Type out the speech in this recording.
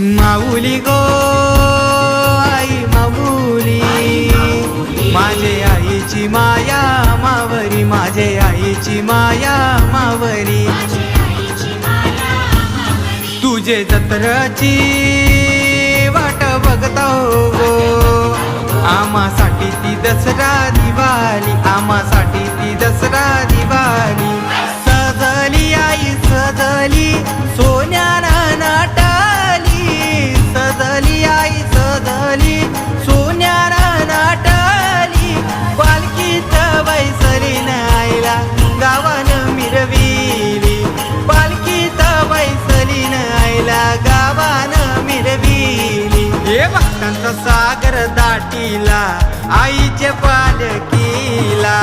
माऊली गो आई माऊली. माझे आईची माया मावरी. माझे आईची माया मावरी. तुझे जत्रची वाट बघता गो. आमासाठी ती दसरा दिवाळी आमासाठी ती दसरा दिवाळी. सजली आई सजली सोन्या गावानं मिरविली. हे भक्तांचा सागर दाटीला आईचे पालकीला भक्तांचा सागर दाटीला आईचे पालकीला